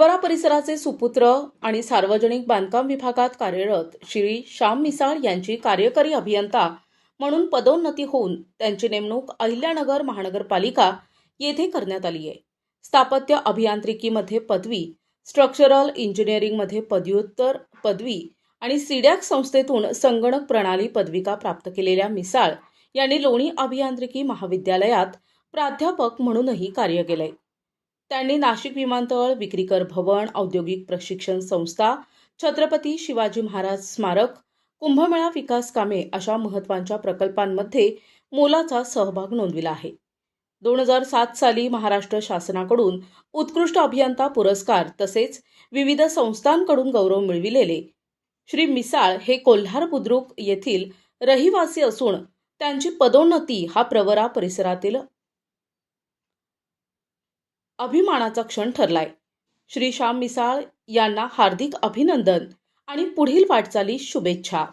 प्रवरा परिसराचे सुपुत्र आणि सार्वजनिक बांधकाम विभागात कार्यरत श्री श्याम मिसाळ यांची कार्यकारी अभियंता म्हणून पदोन्नती होऊन त्यांची नेमणूक अहिल्यानगर महानगरपालिका येथे करण्यात आली आहे. स्थापत्य अभियांत्रिकीमध्ये पदवी स्ट्रक्चरल इंजिनिअरिंगमध्ये पदव्युत्तर पदवी आणि सिडॅक संस्थेतून संगणक प्रणाली पदविका प्राप्त केलेल्या मिसाळ यांनी लोणी अभियांत्रिकी महाविद्यालयात प्राध्यापक म्हणूनही कार्य केलंय. त्यांनी नाशिक विमानतळ विक्रीकर भवन औद्योगिक प्रशिक्षण संस्था छत्रपती शिवाजी महाराज स्मारक कुंभमेळा विकास कामे अशा महत्त्वाच्या प्रकल्पांमध्ये मोलाचा सहभाग नोंदविला आहे. दोन हजार सात साली महाराष्ट्र शासनाकडून उत्कृष्ट अभियंता पुरस्कार तसेच विविध संस्थांकडून गौरव मिळविलेले. श्री मिसाळ हे कोल्हार बुद्रुक येथील रहिवासी असून त्यांची पदोन्नती हा प्रवरा परिसरातील अभिमानाचा क्षण ठरलाय. श्री श्याम मिसाळ यांना हार्दिक अभिनंदन आणि पुढील वाटचालीस शुभेच्छा.